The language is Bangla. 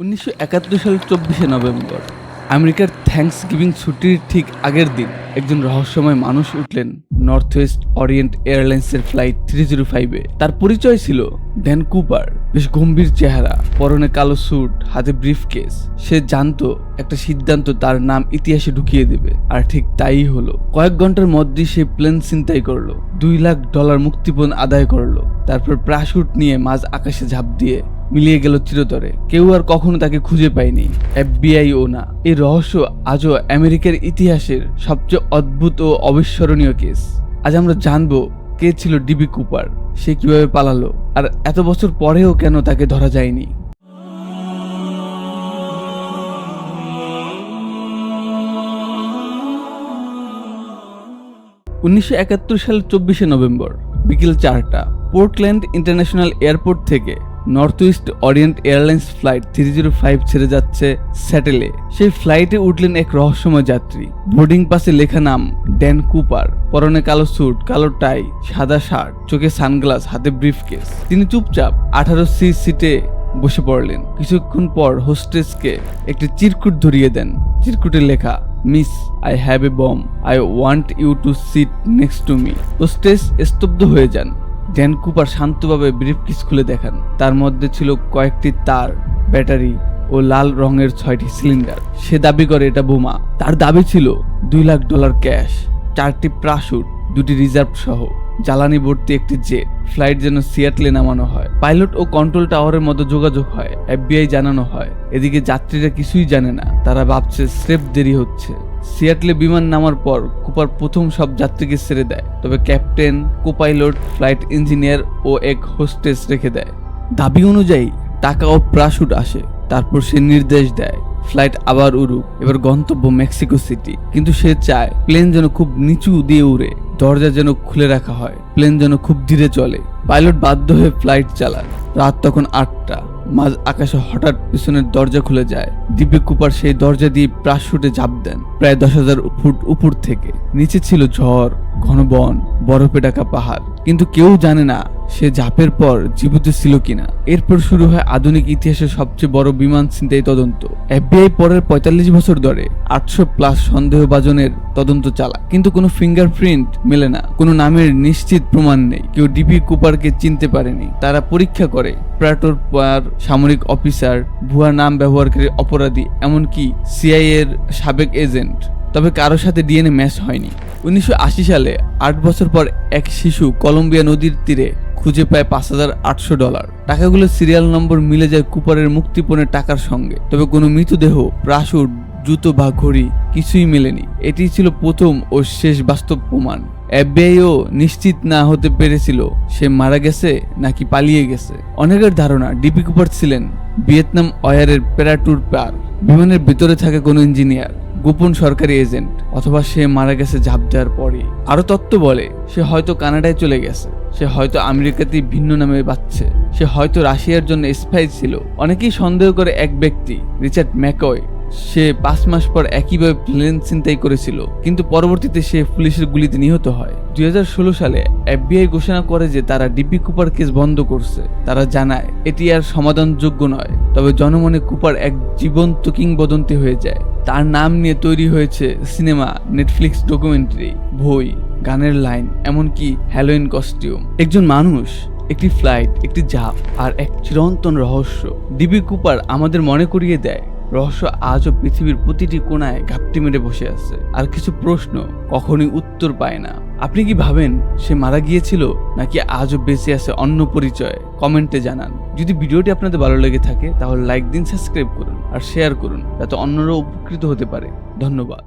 উনিশশো একাত্তর সালের চব্বিশে নভেম্বর, আমেরিকার থ্যাঙ্কস গিভিং ছুটির ঠিক আগের দিন একজন রহস্যময় মানুষ উঠলেন নর্থ ওয়েস্ট অরিয়েন্ট এয়ারলাইন্সের ফ্লাইট থ্রি জিরো ফাইভে। তার পরিচয় ছিল ড্যান কুপার। বেশ গম্ভীর চেহারা, পরনে কালো স্যুট, হাতে ব্রিফ কেস সে জানতো একটা সিদ্ধান্ত তার নাম ইতিহাসে ঢুকিয়ে দেবে, আর ঠিক তাই হলো। কয়েক ঘণ্টার মধ্যেই সে প্লেন ছিনতাই করল, দুই লাখ ডলার মুক্তিপণ আদায় করল, তারপর প্রাশুট নিয়ে মাঝ আকাশে ঝাঁপ দিয়ে মিলিয়ে গেল চিরতরে। কেউ আর কখনো তাকে খুঁজে পায়নি। এফবিআই ও না। এই রহস্য আজও আমেরিকার ইতিহাসের সবচেয়ে অদ্ভুত ও অবিস্মরণীয় কেস। আজ আমরা জানব কে ছিল ডিবি কুপার, সে কীভাবে পালালো, আর এত বছর পরেও কেন তাকে ধরা যায়নি। উনিশশো একাত্তর সালের চব্বিশে নভেম্বর, বিকেল চারটা, পোর্টল্যান্ড ইন্টারন্যাশনাল এয়ারপোর্ট থেকে north east orient airlines flight three zero five ছেড়ে যাচ্ছে স্যাটেলে। সেই ফ্লাইটে উঠলেন এক রহস্যময় যাত্রী। বোর্ডিং পাসে লেখা নাম, ড্যান কুপার। পরনে কালো স্যুট, কালো টাই, সাদা শার্ট, চোখে সানগ্লাস, হাতে ব্রিফকেস। তিনি চুপচাপ আঠারো সি সিটে বসে পড়লেন। কিছুক্ষণ পর হোস্টেসকে একটি চিরকুট ধরিয়ে দেন। চিরকুটে লেখা, miss, I have a bomb. I want you to sit next to me. Hostess স্তব্ধ হয়ে যান। ড্যান কুপার শান্তভাবে ব্রিফকেস খুলে দেখান। তার মধ্যে ছিল কয়েকটি তার, ব্যাটারি ও লাল রঙের ছয়টি সিলিন্ডার। সে দাবি করে এটা বোমা। তার দাবি ছিল দুই লাখ ডলার ক্যাশ, চারটি প্রাসুট দুটি রিজার্ভ সহ। জ্বালানি ভর্তি একটি জেট, ফ্লাইট যেন সিয়াটলে নামানো হয়। পাইলট ও কন্ট্রোল টাওয়ারের মধ্যে যোগাযোগ হয়, এফবিআই জানানো হয়। এদিকে যাত্রীরা কিছুই জানে না। তারা ভাবছে স্রেফ দেরি হচ্ছে। সিয়াটলে বিমান নামার পর কুপার প্রথম সব যাত্রীকে ছেড়ে দেয়, তবে ক্যাপ্টেন, কোপাইলট, ফ্লাইট ইঞ্জিনিয়ার ও এক হোস্টেস রেখে দেয়। দাবি অনুযায়ী টাকা ও প্রাশুট আসে, তারপর সে নির্দেশ দেয়, ফ্লাইট আবার উড়ুক, এবার গন্তব্য মেক্সিকো সিটি। কিন্তু সে চায়, প্লেন যেন খুব নিচু দিয়ে উড়ে, দরজা যেন খুলে রাখা হয়, প্লেন যেন খুব ধীরে চলে। পাইলট বাধ্য হয়ে ফ্লাইট চালায়, রাত তখন আটটা। মাঝ আকাশে হঠাৎ পিছনের দরজা খুলে যায়। দিব্য কুপার সেই দরজা দিয়ে প্রাশুটে ঝাঁপ দেন। প্রায় দশ হাজার ফুট উপর থেকে। নিচে ছিল ঝড়, ঘন বন, বরফে ঢাকা পাহাড়। কিন্তু কেউ জানে না সে ঝাঁপের পর জীবিত ছিল কিনা? এরপর শুরু হয় আধুনিক ইতিহাসের সবচেয়ে বড় বিমান ছিনতাই তদন্ত। এফবিআই পরের পঁয়তাল্লিশ বছর ধরে আটশো প্লাস সন্দেহভাজনের তদন্ত চালায়। কিন্তু কোনো ফিঙ্গারপ্রিন্ট মেলে না। কোনো নামের নিশ্চিত প্রমাণ নেই। কেউ ডিপি কুপারকে চিনতে পারেনি। তারা পরীক্ষা করে প্রাটোর পার সামরিক অফিসার, ভুয়া নাম ব্যবহারকারী অপরাধী, এমনকি সিআই এর সাবেক এজেন্ট। তবে কারোর সাথে ডিএনএ ম্যাচ হয়নি। উনিশশো আশি সালে আট বছর পর এক শিশু কলম্বিয়া নদীর তীরে খুঁজে পায় পাঁচ হাজার আটশো ডলার। টাকাগুলোর সিরিয়াল নম্বর মিলে যায় কুপারের মুক্তিপণের টাকার সঙ্গে। তবে কোনো মৃতদেহ প্রাসুর জুতো বা ঘড়ি কিছুই মেলেনি। এটি ছিল প্রথম ও শেষ বাস্তব প্রমাণ। এফবিআইও নিশ্চিত না হতে পেরেছিল সে মারা গেছে নাকি পালিয়ে গেছে। অনেকের ধারণা, ডিপি কুপার ছিলেন ভিয়েতনাম অয়ারের প্যারাটুর পার। বিমানের ভিতরে থাকে কোনো ইঞ্জিনিয়ার। গোপন সরকারি এজেন্ট অথবা সে মারা গেছে ঝাঁপ দেওয়ার পরে আরও তত্ত্ব বলে, সে হয়তো কানাডায় চলে গেছে, সে হয়তো আমেরিকাতেই ভিন্ন নামে বাঁচছে, সে হয়তো রাশিয়ার জন্য স্পাই ছিল। অনেকেই সন্দেহ করে এক ব্যক্তি, রিচার্ড ম্যাকয়, সে পাঁচ মাস পর একইভাবে প্লেন চিন্তাই করেছিল, কিন্তু পরবর্তীতে সে পুলিশের গুলিতে নিহত হয়। দুই হাজার ষোলো সালে এফবিআই ঘোষণা করে যে তারা ডিপি কুপার কেস বন্ধ করছে। তারা জানায়, এটি আর সমাধানযোগ্য নয়, তবে জনমনে কুপার এক জীবন্ত কিংবদন্তি হয়ে যায়। তার নাম নিয়ে তৈরি হয়েছে সিনেমা, নেটফ্লিক্স ডকুমেন্টারি, বই, গানের লাইন, এমনকি হ্যালোইন কস্টিউম। একজন মানুষ, একটি ফ্লাইট, একটি জাপ আর এক চিরন্তন রহস্য। ডিবি কুপার আমাদের মনে করিয়ে দেয়, রহস্য আজও পৃথিবীর প্রতিটি কোণায় ঘাপটি মেরে বসে আছে। আর কিছু প্রশ্ন কখনই উত্তর পায় না। আপনি কি ভাবেন সে মারা গিয়েছিল নাকি আজও বেঁচে আছে অন্য পরিচয়? কমেন্টে জানান। যদি ভিডিওটি আপনাদের ভালো লেগে থাকে, তাহলে লাইক দিন, সাবস্ক্রাইব করুন আর শেয়ার করুন, যাতে অন্যরা উপকৃত হতে পারে। ধন্যবাদ।